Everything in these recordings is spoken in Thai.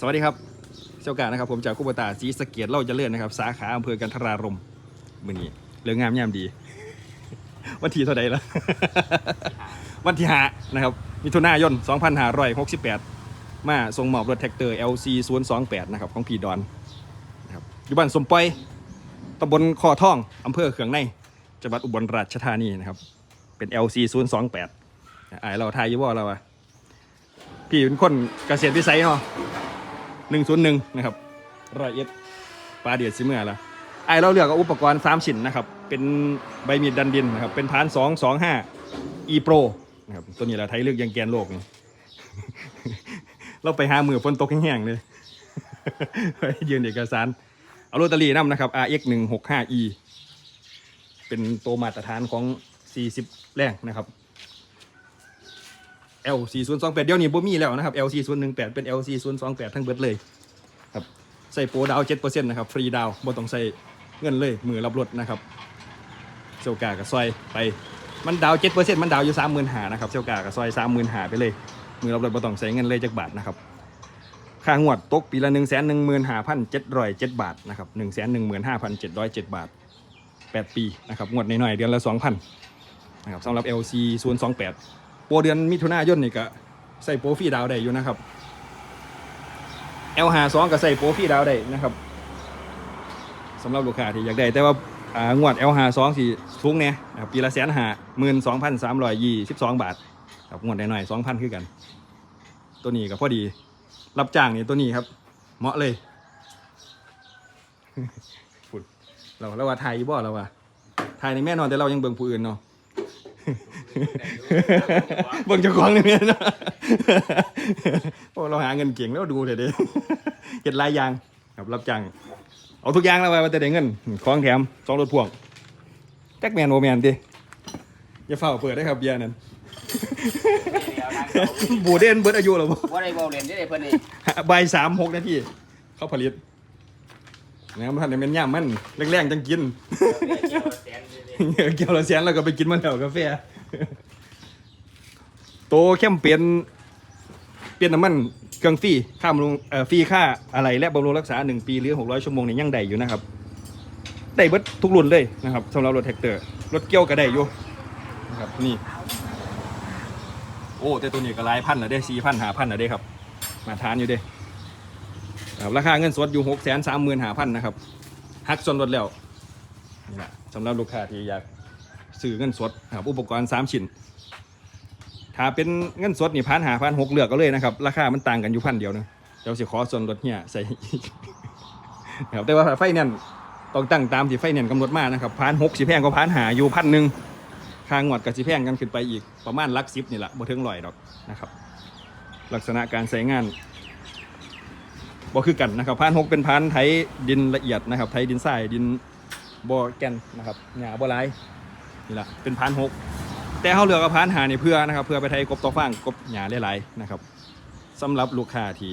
สวัสดีครับเจ้ากานะครับ ผมจากกุปตาจีสะเกียรเล่าจะเลื่อนนะครับ สาขาอำเภอกันทรารมมือนี้เรื่องงามยามดี วันที่เท่าใดแล้ววันที่หานะครับมิถุนายน2568 มาส่งมอบรถแท็กเตอร์ LC 028นะครับของพีดอนนะครับอยู่บ้านสมปอยตำบลคอท่องอำเภอเขืองในจังหวัดอุบลราชธานีนะครับ เป็น LC 028อ่าเราทายอยี่ว่าเราอะพี่เป็นคนเกษตรวิสัยเนาะ หนึ่งศูนย์หนึ่งนะครับร้อยเอ็ดปลาเดียดสิเมื่อละไอเราเลือกอุปกรณ์สามชิ้นนะครับ เป็นใบมีดดันดินนะครับ เป็นพานสองสองห้า e pro นะครับ ตัวนี้เราไทยเลือกยังแกนโลกนี่เราไปหามือฝนตกแห้งๆเลยไปยืนเอกสาร เอาโรตารี่นำนะครับ RX 1 6 5 E เป็นตัวมาตรฐานของ 40 แรงนะครับ L 4 0 2 8 เดี๋ยวนี้บ่มีแล้วนะครับ L 4 0 1 8 เป็น L 4 0 2 8 ทั้งเบิดเลยครับใส่โปรดาว7%นะครับฟรีดาวบ่ต้องใส่เงินเลยมือรับรถนะครับเซลกากับซอยไปมันดาว7%มันดาวอยู่30,000หานะครับเซลกากับซอย30,000หาไปเลย มือรับรถบ่ต้องใส่เงินเลยจักบาทนะครับค่างวดตกปีละ 1 1 5 7 0 7 บาทนะครับ1 1 5 7 0 7 บาท 8 ปีนะครับงวดน้อยๆเดือนละ 2,000นะครับสำหรับ LC 028 โปรเดือนมิถุนายนนี่ก็ใส่โปรฟรีดาวได้อยู่นะครับ L 5 2 ก็ใส่โปรฟรีดาวได้นะครับสำหรับลูกค้าที่อยากได้ แต่ว่างวด L 5 2 สีสูงเนี่ยครับปีละแสนหาหมื่นสองพันสามร้อยยี่สิบสองบาทครับงวดหน้อยๆสองพันคือกัน ตัวนี้ก็พอดี รับจ้างนี่ตัวนี้ครับ เหมาะเลยฝุ่นเราเราว่าไทยบ่เราว่าไทยในแม่นอนแต่เรายังเบิ่งผู้อื่นเนาะ เบิ่งเจ้าของนี่แม่นเนาะโอ้เราหาเงินเก่งแล้วดูเถอะเด้เห็ดหลายอย่างครับรับจ้างเอาทุกอย่างแล้วว่าจะได้เงินของแถมสองรถพ่วงแจ็คแมนโอแมนดิอย่าเฝ้าเปิดได้ครับเบียร์นั่นบูเดนเบิดอายุแล้วบ่ว่าได้บอลเล่นได้เพิ่นนี่ใบายสามหกนาทีเขาผลิต นะครับท่านเนี่ยเป็นย่ามมันแรงๆจังกินเกี่ยวละแสนแล้วก็ไปกินมันแถวกาแฟโตเข้มเปลี่ยนเปลี่ยนน้ำมันเครื่องฟรีค่าบำรุงเอ่อฟรีค่าอะไรและบำรุงรักษา 1 ปีหรือ 600 ชั่วโมงเนี่ยยังได้อยู่นะครับ ได้เบิดทุกรุ่นเลยนะครับสำหรับรถแท็กเตอร์ รถเกี่ยวก็ได้อยู่นะครับนี่ โอ้แต่ตัวนี้ก็หลายพันนะเด้สี่พันหาพันนะเด้ครับ มาทานอยู่เด้ ครับราคาเงินสดอยู่หกแสนสามหมื่นหาพันนะครับหักส่วนลดแล้วนี่แหละสำหรับลูกค้าที่อยากซื้อเงินสดครับอุปกรณ์สามชิ้นถ้าเป็นเงินสดนี่พันหาพันหกเลือกก็เลยนะครับ ราคามันต่างกันอยู่พันเดียวนึงเดี๋ยวสิขอส่วนลดเนี่ยใส่ครับแต่ว่าไฟแนนซ์ต้องตั้งตามที่ไฟแนนซ์กำหนดมานะครับพันหกสิแพงก็พันหาอยู่พันหนึ่งค่างวดกับสิแพงกันขึ้นไปอีกประมาณลักสิบนี่แหละบ่ถึงร้อยดอกนะครับ ลักษณะการใช้งาน บ่คือกันนะครับพานหกเป็นพานไถดินละเอียดนะครับไถดินทรายดินบ่แกนนะครับหญ้าบ่หลายนี่แหละเป็นพานหกแต่เขาเลือกเอาพานหานี่เพื่อนะครับ เพื่อไปไถกบต่อฟางกบหญ้าหลายๆนะครับสำหรับลูกค้าที่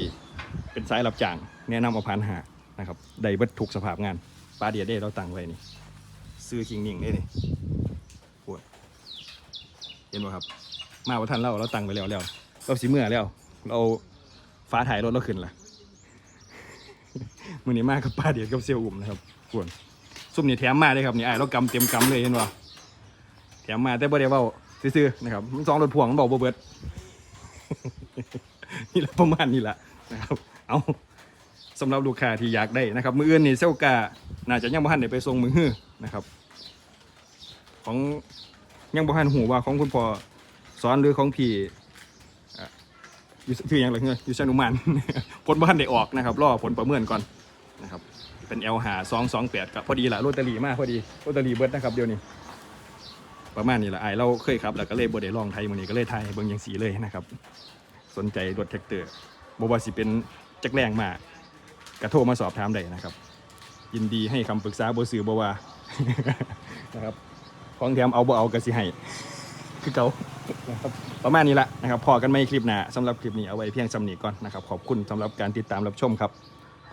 เป็นสายรับจ้างแนะนำเอาพานหานะครับได้เบิดทุกสภาพงานปลาเดียดเด้เราตั้งไว้นี่ซื้อคิงนิ่งได้นี่ปวดเห็นบ่ครับ มาว่าทันเราเราตั้งไว้แล้วแล้วเราสิเมื่อแล้ว เราฟ้าถ่ายรถเราขึ้นละ มือนี้มากกับป้าเดียดกับเซียวอุ่มนะครับกวนซุ่มนี่แถมมาเลยครับนี่ไอ้เรากำเต็มกำเลยเห็นป่แถมมาแต่บ่ได้เว้าซื่อๆนะครับมันสองรถพ่วงมันบอกบ่เบิดนี่แหละประมาณนี้แหละนะครับเอาสำหรับลูกค้าที่อยากได้นะครับ มืออื่นนี่เซลกาน่าจะยังบ่ทันได้ไปส่งมือฮื้อนะครับ ของยังบ่ทันหูว่าของคุณพ่อสอนหรือของพี่อยู่คืออย่างไรเงี้ยอยู่ชนุมันผลบ้านได้ออกนะครับรอผลประเมินก่อน นะครับเป็น L หาสองสองแปดกับพอดีละโรตารีมากพอดีโรตารีเบิร์ดนะครับเดี๋ยวนี้ประมาณนี้ละไอายเราเคยครับแล้วก็เลยบได้ลองไทยมันนี้ก็เลยไทยเบิ่งยังสีเลยนะครับ สนใจรถแท็กเตอร์บว่าสิเป็นจักแรงมากกระโทรมาสอบถามได้นะครับ ยินดีให้คำปรึกษาบสื่อบว่านะครับของแถมเอาบ่เอากระสิให้คือเก่านะครับประมาณนี้ละนะครับพอกันไม่คลิปหน้าสำหรับคลิปนี้เอาไว้เพียงสำนีก่อนนะครับ ขอบคุณสำหรับการติดตามรับชมครับ